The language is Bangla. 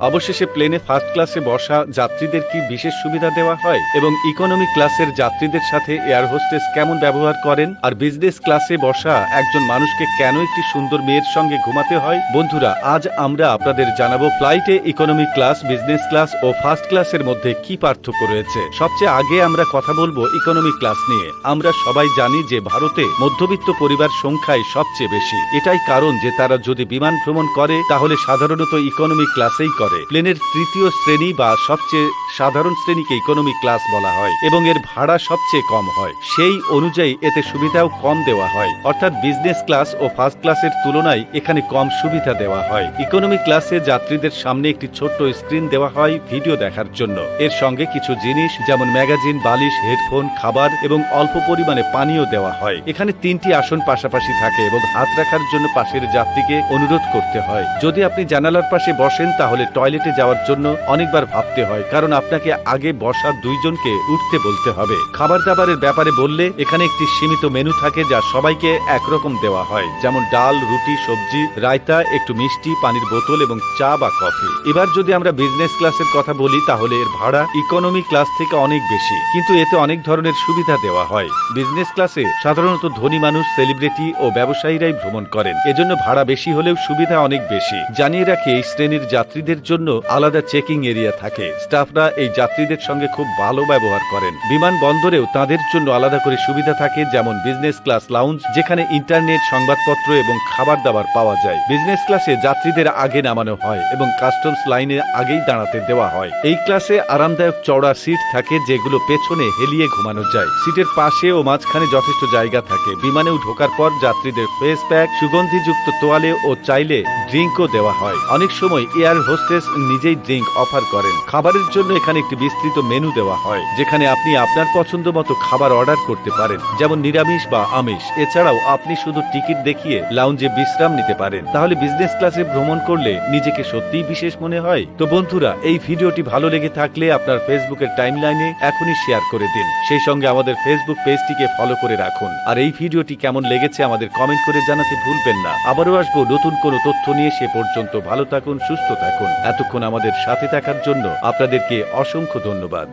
অবশেষে প্লেনে ফার্স্ট ক্লাসে বসা যাত্রীদের কি বিশেষ সুবিধা দেওয়া হয়? এবং ইকোনমি ক্লাসের যাত্রীদের সাথে এয়ার হোস্টেস কেমন ব্যবহার করেন? আর বিজনেস ক্লাসে বসা একজন মানুষকে কেন একটি সুন্দর মেয়ের সঙ্গে ঘুমাতে হয়? বন্ধুরা, আজ আমরা আপনাদের জানাব ফ্লাইটে ইকোনমি ক্লাস বিজনেস ক্লাস ও ফার্স্ট ক্লাসের মধ্যে কি পার্থক্য রয়েছে। সবচেয়ে আগে আমরা কথা বলব ইকোনমি ক্লাস নিয়ে। আমরা সবাই জানি যে ভারতে মধ্যবিত্ত পরিবার সংখ্যায় সবচেয়ে বেশি। এটাই কারণ যে তারা যদি বিমান ভ্রমণ করে, তাহলে সাধারণত ইকোনমি ক্লাসেই করে। প্লেনের তৃতীয় শ্রেণি বা সবচেয়ে সাধারণ শ্রেণীকে ইকোনমি ক্লাস বলা হয় এবং এর ভাড়া সবচেয়ে কম হয়। সেই অনুযায়ী এতে সুবিধাও কম দেওয়া হয়। অর্থাৎ বিজনেস ক্লাস ও ফার্স্ট ক্লাসের তুলনায় এখানে কম সুবিধা দেওয়া হয়। ইকোনমি ক্লাসে যাত্রীদের সামনে একটি ছোট্ট স্ক্রিন দেওয়া হয় ভিডিও দেখার জন্য। এর সঙ্গে কিছু জিনিস, যেমন ম্যাগাজিন বালিশ হেডফোন খাবার এবং অল্প পরিমাণে পানীয় দেওয়া হয়। এখানে তিনটি আসন পাশাপাশি থাকে এবং হাত রাখার জন্য পাশের যাত্রীকে অনুরোধ করতে হয়। যদি আপনি জানালার পাশে বসেন, তাহলে টয়লেটে যাওয়ার জন্য অনেকবার ভাবতে হয়, কারণ আপনাকে আগে বসা দুইজনকে উঠতে বলতে হবে। খাবার দাবারের ব্যাপারে বললে এখানে একটি সীমিত মেনু থাকে যা সবাইকে একরকম দেওয়া হয়, যেমন ডাল, রুটি, সবজি, রায়তা, একটু মিষ্টি, পানির বোতল এবং চা বা কফি। এবার যদি আমরা বিজনেস ক্লাসের কথা বলি, তাহলে এর ভাড়া ইকোনমি ক্লাস থেকে অনেক বেশি, কিন্তু এতে অনেক ধরনের সুবিধা দেওয়া হয়। বিজনেস ক্লাসে সাধারণত ধনী মানুষ, সেলিব্রিটি ও ব্যবসায়ীরাই ভ্রমণ করেন, এজন্য ভাড়া বেশি হলেও সুবিধা অনেক বেশি। জানিয়ে রাখি, এই শ্রেণির যাত্রীদের জন্য আলাদা চেকিং এরিয়া থাকে। স্টাফরা এই যাত্রীদের সঙ্গে খুব ভালো ব্যবহার করেন। বিমান বন্দরেও তাদের জন্য আলাদা করে সুবিধা থাকে, যেমন বিজনেস ক্লাস লাউঞ্জ যেখানে ইন্টারনেট সংবাদপত্র এবং খাবার দাবার পাওয়া যায়। বিজনেস ক্লাসে যাত্রীদের আগে নামানো হয় এবং কাস্টমস লাইনে আগেই দাঁড়াতে দেওয়া হয়। এই ক্লাসে আরামদায়ক চওড়া সিট থাকে, যেগুলো পেছনে হেলিয়ে ঘুমানো যায়। সিটের পাশে ও মাঝখানে যথেষ্ট জায়গা থাকে। বিমানেও ঢোকার পর যাত্রীদের ফেস প্যাক সুগন্ধিযুক্ত তোয়ালে ও চাইলে ড্রিঙ্কও দেওয়া হয়। অনেক সময় এয়ার হোস্টেস নিজেই ড্রিঙ্ক অফার করেন। খাবারের জন্য এখানে একটি বিস্তৃত মেনু দেওয়া হয়, যেখানে আপনি আপনার পছন্দ মতো খাবার অর্ডার করতে পারেন, যেমন নিরামিষ বা আমিষ। এছাড়াও আপনি শুধু টিকিট দেখিয়ে লাউঞ্জে বিশ্রাম নিতে পারেন। তাহলে বিজনেস ক্লাসে ভ্রমণ করলে নিজেকে সত্যিই বিশেষ মনে হয়। তো বন্ধুরা, এই ভিডিওটি ভালো লেগে থাকলে আপনার ফেসবুকের টাইমলাইনে এখনই শেয়ার করে দিন। সেই সঙ্গে আমাদের ফেসবুক পেজটিকে ফলো করে রাখুন। আর এই ভিডিওটি কেমন লেগেছে আমাদের কমেন্ট করে জানাতে ভুলবেন না। আবারও আসব নতুন কোনো তথ্য নিয়ে। সে পর্যন্ত ভালো থাকুন, সুস্থ থাকুন। এতক্ষণ আমাদের সাথে থাকার জন্য আপনাদেরকে অসংখ্য ধন্যবাদ।